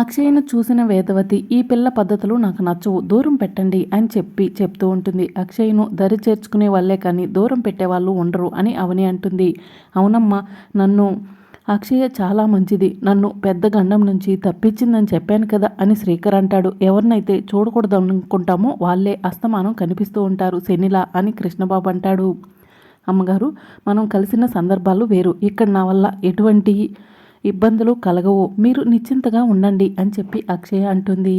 అక్షయ్ను చూసిన వేదవతి ఈ పిల్ల పద్ధతులు నాకు నచ్చవు దూరం పెట్టండి అని చెప్పి చెప్తూ ఉంటుంది. అక్షయ్ను దరి చేర్చుకునే వాళ్ళే కానీ దూరం పెట్టేవాళ్ళు ఉండరు అని అవని అంటుంది. అవునమ్మా నన్ను అక్షయ చాలా మంచిది నన్ను పెద్ద గండం నుంచి తప్పించిందని చెప్పాను కదా అని శ్రీకర్ అంటాడు. ఎవరినైతే చూడకూడదు అనుకుంటామో వాళ్ళే అస్తమానం కనిపిస్తూ ఉంటారు శనిలా అని కృష్ణబాబు అంటాడు. అమ్మగారు మనం కలిసిన సందర్భాలు వేరు. ఇక్కడ నా వల్ల ఎటువంటి ఇబ్బందులు కలగవు. మీరు నిశ్చింతగా ఉండండి అని చెప్పి అక్షయ అంటుంది.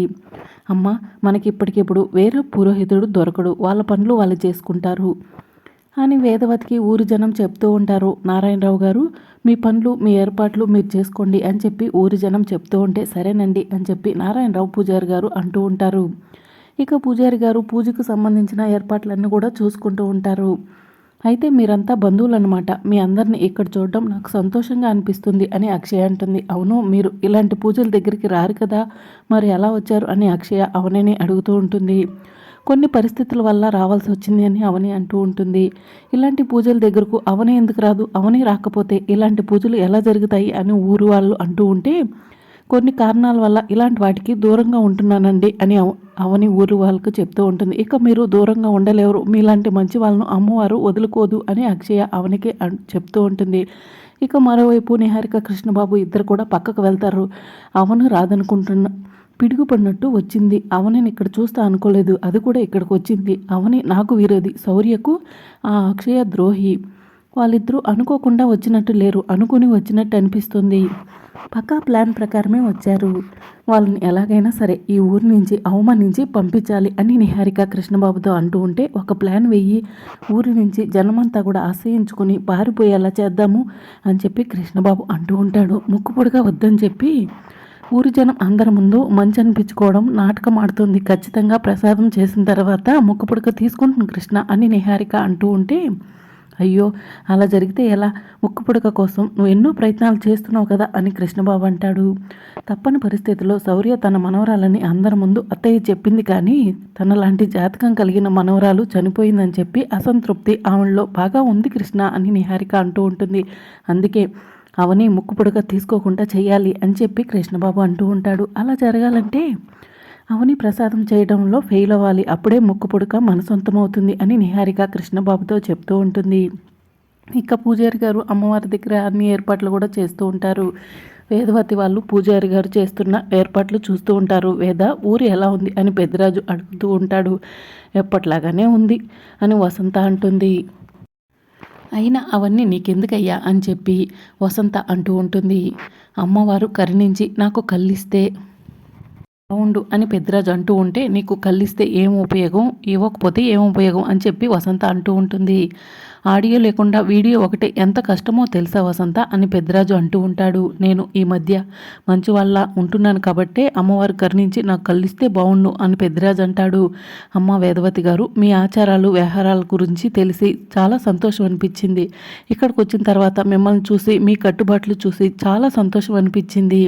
అమ్మ మనకి ఇప్పటికిప్పుడు వేరే పురోహితుడు దొరకడు. వాళ్ళ పనులు వాళ్ళు చేసుకుంటారు. అని వేదవతికి ఊరు జనం చెప్తూ ఉంటారు. నారాయణరావు గారు మీ పనులు మీ ఏర్పాట్లు మీరు చేసుకోండి అని చెప్పి ఊరు జనం చెప్తూ ఉంటే సరేనండి అని చెప్పి నారాయణరావు పూజారి గారు అంటూ ఉంటారు. ఇక పూజారి గారు పూజకు సంబంధించిన ఏర్పాట్లన్నీ కూడా చూసుకుంటూ ఉంటారు. అయితే మీరంతా బంధువులన్నమాట. మీ అందరిని ఇక్కడ చూడడం నాకు సంతోషంగా అనిపిస్తుంది అని అక్షయ అంటుంది. అవును మీరు ఇలాంటి పూజల దగ్గరికి రారు కదా? మరి ఎలా వచ్చారు? అని అక్షయ అవనని అడుగుతూ ఉంటుంది. కొన్ని పరిస్థితుల వల్ల రావాల్సి వచ్చింది అని అవని అంటూ ఉంటుంది. ఇలాంటి పూజల దగ్గరకు అవని ఎందుకు రాదు? అవని రాకపోతే ఇలాంటి పూజలు ఎలా జరుగుతాయి? అని ఊరు వాళ్ళు అంటూ ఉంటే కొన్ని కారణాల వల్ల ఇలాంటి వాటికి దూరంగా ఉంటున్నానండి అని అవని ఊరు వాళ్ళకు చెప్తూ ఉంటుంది. ఇక మీరు దూరంగా ఉండలేరు. మీలాంటి మంచి వాళ్ళను అమ్మవారు వదులుకోదు అని అక్షయ అవనికి చెప్తూ ఉంటుంది. ఇక మరోవైపు నిహారిక కృష్ణబాబు ఇద్దరు కూడా పక్కకు వెళ్తారు. అవను రాదనుకుంటున్న పిడుగుపడినట్టు వచ్చింది. అవనిని ఇక్కడ చూస్తా అనుకోలేదు. అది కూడా ఇక్కడికి వచ్చింది. అవని నాకు విరోధి శౌర్యకు ఆ అక్షయ ద్రోహి. వాళ్ళిద్దరూ అనుకోకుండా వచ్చినట్టు లేరు. అనుకుని వచ్చినట్టు అనిపిస్తుంది. పక్కా ప్లాన్ ప్రకారమే వచ్చారు. వాళ్ళని ఎలాగైనా సరే ఈ ఊరి నుంచి అవమానించి పంపించాలి అని నిహారిక కృష్ణబాబుతో అంటూ ఉంటే ఒక ప్లాన్ వెయ్యి ఊరి నుంచి జనమంతా కూడా ఆశ్రయించుకుని పారిపోయేలా చేద్దాము అని చెప్పి కృష్ణబాబు అంటూ ఉంటాడు. ముక్కు పొడిగా వద్దని చెప్పి ఊరి జనం అందరి ముందు మంచి అనిపించుకోవడం నాటకం ఆడుతుంది. ఖచ్చితంగా ప్రసాదం చేసిన తర్వాత ముక్కు పుడక తీసుకుంటుంది కృష్ణ అని నిహారిక అంటూ ఉంటే అయ్యో అలా జరిగితే ఎలా? ముక్కు పుడక కోసం నువ్వు ఎన్నో ప్రయత్నాలు చేస్తున్నావు కదా అని కృష్ణబాబు అంటాడు. తప్పని పరిస్థితిలో శౌర్య తన మనవరాలని అందరి ముందు అత్తయ్య చెప్పింది కానీ తన లాంటి జాతకం కలిగిన మనవరాలు చనిపోయిందని చెప్పి అసంతృప్తి ఆమెలో బాగా ఉంది కృష్ణ అని నిహారిక అంటూ ఉంటుంది. అందుకే అవని ముక్కు పుడక తీసుకోకుండా చేయాలి అని చెప్పి కృష్ణబాబు అంటూ ఉంటాడు. అలా జరగాలంటే అవని ప్రసాదం చేయడంలో ఫెయిల్ అవ్వాలి. అప్పుడే ముక్కు పుడక మన సొంతమవుతుంది అని నిహారిక కృష్ణబాబుతో చెప్తూ ఉంటుంది. ఇక పూజారి గారు అమ్మవారి దగ్గర అన్ని ఏర్పాట్లు కూడా చేస్తూ ఉంటారు. వేదవతి వాళ్ళు పూజారి గారు చేస్తున్న ఏర్పాట్లు చూస్తూ ఉంటారు. వేద ఊరు ఎలా ఉంది అని పెద్దరాజు అడుగుతూ ఉంటాడు. ఎప్పట్లాగానే ఉంది అని వసంత అంటుంది. అయినా అవన్నీ నీకెందుకయ్యా అని చెప్పి వసంత అంటూ ఉంటుంది. అమ్మవారు కరుణించి నాకు కల్లిస్తే బాగుండు అని పెద్దరాజు అంటూ ఉంటే నీకు కల్లిస్తే ఏం ఉపయోగం? ఇవ్వకపోతే ఏం ఉపయోగం? అని చెప్పి వసంత అంటూ ఉంటుంది. ఆడియో లేకుండా వీడియో ఒకటే ఎంత కష్టమో తెలుసా వసంత అని పెద్దరాజు అంటూ ఉంటాడు. నేను ఈ మధ్య మంచి వాళ్ళ ఉంటున్నాను కాబట్టే అమ్మవారు కరుణించి నాకు కలిస్తే బాగుండు అని పెద్దరాజు అంటాడు. అమ్మ వేదవతి గారు మీ ఆచారాలు వ్యవహారాల గురించి తెలిసి చాలా సంతోషం అనిపించింది. ఇక్కడికి వచ్చిన తర్వాత మిమ్మల్ని చూసి మీ కట్టుబాట్లు చూసి చాలా సంతోషం అనిపించింది.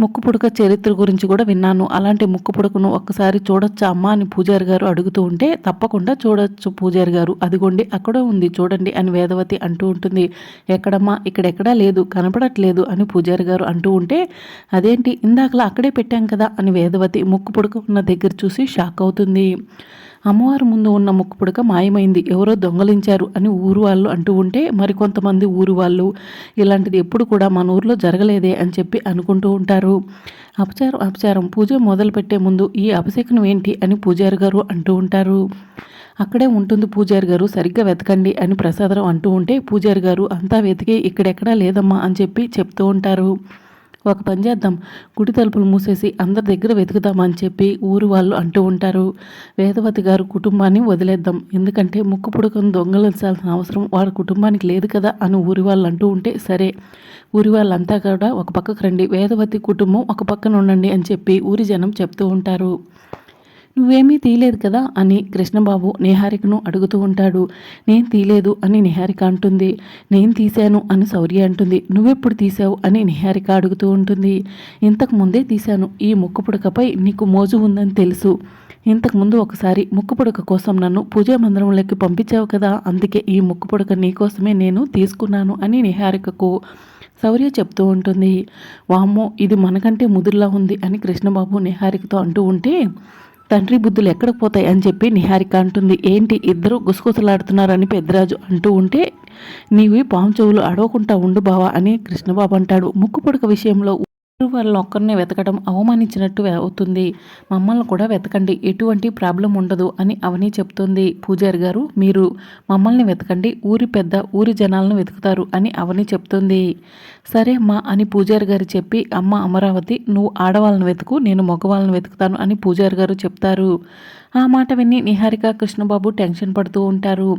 ముక్కు పుడక చరిత్ర గురించి కూడా విన్నాను. అలాంటి ముక్కు పుడకను ఒక్కసారి చూడొచ్చా అమ్మ అని పూజారి గారు అడుగుతూ ఉంటే తప్పకుండా చూడొచ్చు పూజారి గారు. అదిగోండి అక్కడ ఉంది. చూడండి అని వేదవతి అంటూ ఉంటుంది. ఎక్కడమ్మా? ఇక్కడెక్కడా లేదు కనపడట్లేదు అని పూజారి గారు అంటూ ఉంటే అదేంటి? ఇందాకలా అక్కడే పెట్టాం కదా అని వేదవతి ముక్కు పుడక ఉన్న దగ్గర చూసి షాక్ అవుతుంది. అమ్మవారి ముందు ఉన్న ముక్కు పుడక మాయమైంది. ఎవరో దొంగలించారు అని ఊరు వాళ్ళు అంటూ ఉంటే మరికొంతమంది ఊరు వాళ్ళు ఇలాంటిది ఎప్పుడు కూడా మన ఊర్లో జరగలేదే అని చెప్పి అనుకుంటూ ఉంటారు. అపచారం అపచారం. పూజ మొదలుపెట్టే ముందు ఈ అపశకనం ఏంటి? అని పూజారి గారు అంటూ ఉంటారు. అక్కడే ఉంటుంది పూజారి గారు సరిగ్గా వెతకండి అని ప్రసాదరావు అంటూ ఉంటే పూజారి గారు అంతా వెతికి ఇక్కడెక్కడా లేదమ్మా అని చెప్పి చెప్తూ ఉంటారు. ఒక పని చేద్దాం గుడి తలుపులు మూసేసి అందరి దగ్గర వెతుకుదామని చెప్పి ఊరు వాళ్ళు అంటూ ఉంటారు. వేదవతి గారు కుటుంబాన్ని వదిలేద్దాం ఎందుకంటే ముక్కు పుడకను దొంగలించాల్సిన అవసరం వారి కుటుంబానికి లేదు కదా అని ఊరి వాళ్ళు అంటూ ఉంటే సరే ఊరి వాళ్ళంతా కూడా ఒక పక్కకు రండి వేదవతి కుటుంబం ఒక పక్కన ఉండండి అని చెప్పి ఊరి జనం చెప్తూ ఉంటారు. నువ్వేమీ తీయలేదు కదా అని కృష్ణబాబు నిహారికను అడుగుతూ ఉంటాడు. నేను తీయలేదు అని నిహారిక అంటుంది. నేను తీశాను అని శౌర్య అంటుంది. నువ్వెప్పుడు తీసావు అని నిహారిక అడుగుతూ ఉంటుంది. ఇంతకు ముందే తీశాను. ఈ ముక్కు పుడకపై నీకు మోజు ఉందని తెలుసు. ఇంతకుముందు ఒకసారి ముక్కు పుడక కోసం నన్ను పూజా మందిరంలోకి పంపించావు కదా. అందుకే ఈ ముక్కు పుడక నీకోసమే నేను తీసుకున్నాను అని నిహారికకు శౌర్య చెప్తూ ఉంటుంది. వామ్మో ఇది మనకంటే ముదురులా ఉంది అని కృష్ణబాబు నిహారికతో అంటూ ఉంటే తండ్రి బుద్ధులు ఎక్కడికి పోతాయి అని చెప్పి నిహారిక అంటుంది. ఏంటి? ఇద్దరు గుసగుసలాడుతున్నారని పెద్దరాజు అంటూ ఉంటే నీవి పాము చెవులు అడవకుండా ఉండు బావా అని కృష్ణబాబు అంటాడు. ముక్కు పొడక విషయంలో ఊరు వాళ్ళని ఒక్కరినే వెతకడం అవమానించినట్టు అవుతుంది. మమ్మల్ని కూడా వెతకండి. ఎటువంటి ప్రాబ్లం ఉండదు అని అవని చెప్తుంది పూజారి గారు. మీరు మమ్మల్ని వెతకండి. ఊరి పెద్ద ఊరి జనాలను వెతుకుతారు అని అవని చెప్తుంది. సరే అమ్మా అని పూజారి గారు చెప్పి అమ్మ అమరావతి నువ్వు ఆడవాళ్ళని వెతుకు నేను మగవాళ్ళని వెతుకుతాను అని పూజారి గారు చెప్తారు. ఆ మాట విని నిహారిక కృష్ణబాబు టెన్షన్ పడుతూ ఉంటారు.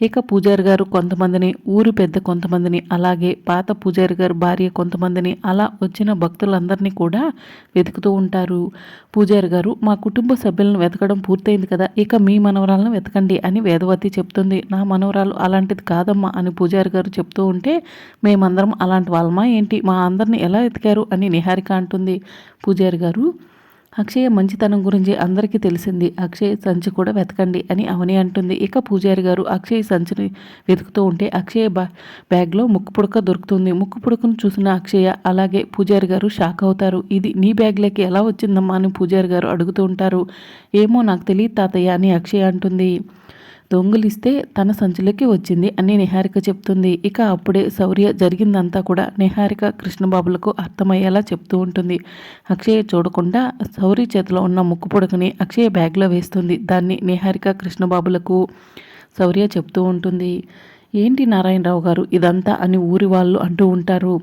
ఇక పూజారి గారు కొంతమందిని ఊరు పెద్ద కొంతమందిని అలాగే పాత పూజారి గారు భార్య కొంతమందిని అలా వచ్చిన భక్తులందరినీ కూడా వెతుకుతూ ఉంటారు. పూజారి గారు మా కుటుంబ సభ్యులను వెతకడం పూర్తయింది కదా ఇక మీ మనవరాలను వెతకండి అని వేదవతి చెప్తుంది. నా మనవరాలు అలాంటిది కాదమ్మా అని పూజారి గారు చెప్తూ ఉంటే మేమందరం అలాంటి వాళ్ళమా ఏంటి? మా అందరిని ఎలా వెతికారు? అని నిహారిక అంటుంది. పూజారి గారు అక్షయ మంచితనం గురించి అందరికీ తెలిసింది. అక్షయ్ సంచి కూడా వెతకండి అని అవని అంటుంది. ఇక పూజారి గారు అక్షయ్ సంచిని వెతుకుతూ ఉంటే అక్షయ బా బ్యాగ్లో ముక్కు పుడక దొరుకుతుంది. ముక్కు పుడకను చూసిన అక్షయ అలాగే పూజారి గారు షాక్ అవుతారు. ఇది నీ బ్యాగ్లోకి ఎలా వచ్చిందమ్మా అని పూజారి గారు అడుగుతూ ఉంటారు. ఏమో నాకు తెలియదు తాతయ్య అని అక్షయ అంటుంది. దొంగిలిస్తే తన సంచులకి వచ్చింది అని నిహారిక చెప్తుంది. ఇక అప్పుడే శౌర్య జరిగిందంతా కూడా నిహారిక కృష్ణబాబులకు అర్థమయ్యేలా చెప్తూ ఉంటుంది. అక్షయ చూడకుండా శౌర్య చేతిలో ఉన్న ముక్కు పొడకని అక్షయ బ్యాగ్లో వేస్తుంది. దాన్ని నిహారిక కృష్ణబాబులకు శౌర్య చెప్తూ ఉంటుంది. ఏంటి నారాయణరావు గారు? ఇదంతా అని ఊరి వాళ్ళు అంటూ ఉంటారు.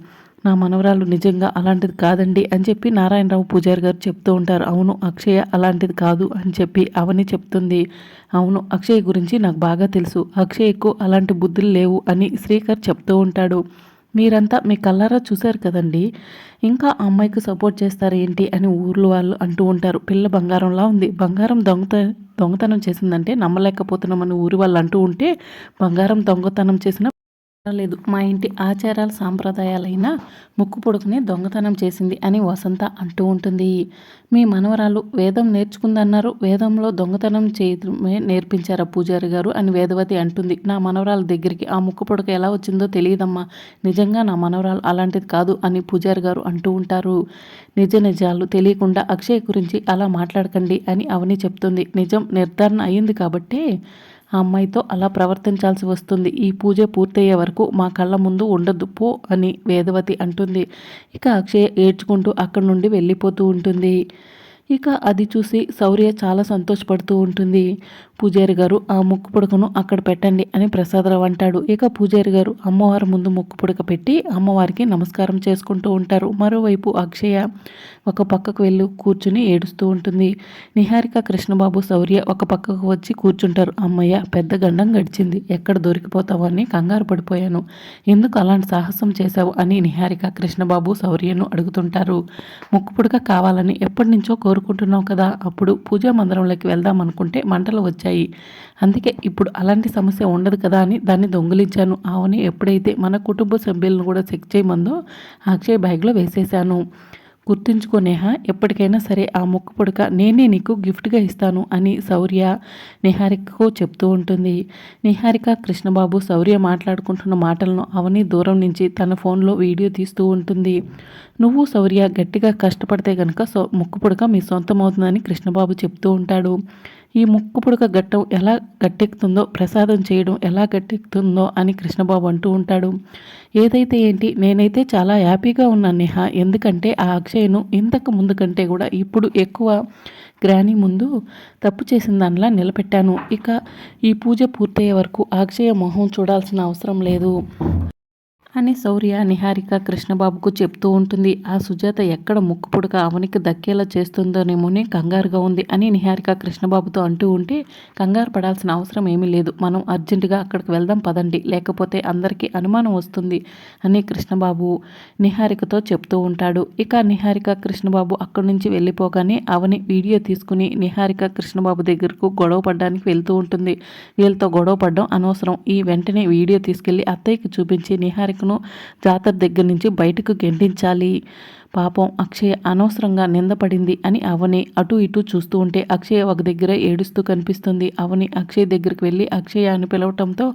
నా మనవరాలు నిజంగా అలాంటిది కాదండి అని చెప్పి నారాయణరావు పూజారి గారు చెప్తూ ఉంటారు. అవును అక్షయ అలాంటిది కాదు అని చెప్పి అవని చెప్తుంది. అవును అక్షయ్ గురించి నాకు బాగా తెలుసు. అక్షయ్కు అలాంటి బుద్ధులు లేవు అని శ్రీకర్ చెప్తూ ఉంటాడు. మీరంతా మీ కల్లారా చూశారు కదండి? ఇంకా ఆ అమ్మాయికి సపోర్ట్ చేస్తారు ఏంటి అని ఊర్లో వాళ్ళు అంటూ ఉంటారు. పిల్ల బంగారంలా ఉంది. బంగారం దొంగత దొంగతనం చేసిందంటే నమ్మలేకపోతున్నామని ఊరి వాళ్ళు అంటూ ఉంటే బంగారం దొంగతనం చేసిన లేదు. మా ఇంటి ఆచారాలు సాంప్రదాయాలైన ముక్కు పొడుకుని దొంగతనం చేసింది అని వసంత అంటూ ఉంటుంది. మీ మనవరాలు వేదం నేర్చుకుందన్నారు. వేదంలో దొంగతనం చేయడమే నేర్పించారా పూజారి గారు అని వేదవతి అంటుంది. నా మనవరాల దగ్గరికి ఆ ముక్కు పొడక ఎలా వచ్చిందో తెలియదమ్మా. నిజంగా నా మనవరాలు అలాంటిది కాదు అని పూజారి గారు అంటూ ఉంటారు. నిజ నిజాలు తెలియకుండా అక్షయ్ గురించి అలా మాట్లాడకండి అని అవని చెప్తుంది. నిజం నిర్ధారణ అయ్యింది కాబట్టే ఆ అమ్మాయితో అలా ప్రవర్తించాల్సి వస్తుంది. ఈ పూజ పూర్తయ్యే వరకు మా కళ్ళ ముందు ఉండద్దు. పో అని వేదవతి అంటుంది. ఇక అక్షయ ఏడ్చుకుంటూ అక్కడి నుండి వెళ్ళిపోతూ ఉంటుంది. ఇక అది చూసి శౌర్య చాలా సంతోషపడుతూ ఉంటుంది. పూజారి గారు ఆ ముక్కు పుడకను అక్కడ పెట్టండి అని ప్రసాదరావు అంటాడు. ఇక పూజారి గారు అమ్మవారి ముందు ముక్కు పుడక పెట్టి అమ్మవారికి నమస్కారం చేసుకుంటూ ఉంటారు. మరోవైపు అక్షయ ఒక పక్కకు వెళ్ళి కూర్చుని ఏడుస్తూ ఉంటుంది. నిహారిక కృష్ణబాబు శౌర్య ఒక పక్కకు వచ్చి కూర్చుంటారు. అమ్మయ్య పెద్ద గండం గడిచింది. ఎక్కడ దొరికిపోతావు అని కంగారు పడిపోయాను. ఎందుకు అలాంటి సాహసం చేశావు అని నిహారిక కృష్ణబాబు శౌర్యను అడుగుతుంటారు. ముక్కు పుడక కావాలని ఎప్పటి నుంచో కోరుకుంటున్నావు కదా అప్పుడు పూజా మందిరంలోకి వెళ్దాం అనుకుంటే మంటలు వచ్చాయి. వచ్చాయి అందుకే ఇప్పుడు అలాంటి సమస్య ఉండదు కదా అని దాన్ని దొంగిలించాను. ఆవుని ఎప్పుడైతే మన కుటుంబ సభ్యులను కూడా చెక్ చేయమందో అక్షయ్ బ్యాగ్లో వేసేశాను. గుర్తుంచుకో నేహ ఎప్పటికైనా సరే ఆ ముక్కు పుడక నేనే నీకు గిఫ్ట్గా ఇస్తాను అని శౌర్య నిహారికకు చెప్తూ ఉంటుంది. నిహారిక కృష్ణబాబు శౌర్య మాట్లాడుకుంటున్న మాటలను అవని దూరం నుంచి తన ఫోన్లో వీడియో తీస్తూ ఉంటుంది. నువ్వు శౌర్య గట్టిగా కష్టపడితే కనుక ముక్కు పుడక మీ సొంతం అవుతుందని కృష్ణబాబు చెప్తూ ఉంటాడు. ఈ ముక్కు పుడక గట్టం ఎలా గట్టెక్కుతుందో ప్రసాదం చేయడం ఎలా గట్టెక్కుతుందో అని కృష్ణబాబు అంటూ ఉంటాడు. ఏదైతే ఏంటి నేనైతే చాలా హ్యాపీగా ఉన్నాను నేహ. ఎందుకంటే ఆ అక్షయ్ను ఇంతకు ముందు కంటే కూడా ఇప్పుడు ఎక్కువ గ్రాని ముందు తప్పు చేసిన దానిలా నిలబెట్టాను. ఇక ఈ పూజ పూర్తయ్యే వరకు అక్షయ మొహం చూడాల్సిన అవసరం లేదు. అని శౌర్య నిహారిక కృష్ణబాబుకు చెప్తూ ఉంటుంది. ఆ సుజాత ఎక్కడ ముక్కు పుడక అవనికి దక్కేలా చేస్తుందోనేమోనే కంగారుగా ఉంది అని నిహారిక కృష్ణబాబుతో అంటూ ఉంటే కంగారు పడాల్సిన అవసరం ఏమీ లేదు. మనం అర్జెంటుగా అక్కడికి వెళ్దాం పదండి. లేకపోతే అందరికీ అనుమానం వస్తుంది అని కృష్ణబాబు నిహారికతో చెప్తూ ఉంటాడు. ఇక నిహారిక కృష్ణబాబు అక్కడి నుంచి వెళ్ళిపోగానే అవని వీడియో తీసుకుని నిహారిక కృష్ణబాబు దగ్గరకు గొడవ పడడానికి వెళ్తూ ఉంటుంది. వీళ్ళతో గొడవ పడడం అనవసరం. ఈ వెంటనే వీడియో తీసుకెళ్ళి అత్తయ్యకి చూపించి నిహారిక అక్షయకును జాతర దగ్గర నుంచి బయటకు గెంటించాలి. పాపం అక్షయ అనవసరంగా నిందపడింది అని అవని అటు ఇటు చూస్తూ ఉంటే అక్షయ ఒక దగ్గర ఏడుస్తూ కనిపిస్తుంది. అవని అక్షయ్ దగ్గరికి వెళ్ళి అక్షయ అని పిలవటంతో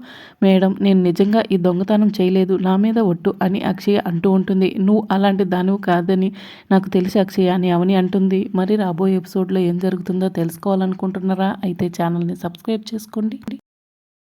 మేడం నేను నిజంగా ఈ దొంగతనం చేయలేదు. నా మీద ఒట్టు అని అక్షయ అంటూ ఉంటుంది. నువ్వు అలాంటి దానివి కాదని నాకు తెలిసి అక్షయ అని అవని అంటుంది. మరి రాబోయే ఎపిసోడ్లో ఏం జరుగుతుందో తెలుసుకోవాలనుకుంటున్నారా? అయితే ఛానల్ని సబ్స్క్రైబ్ చేసుకోండి.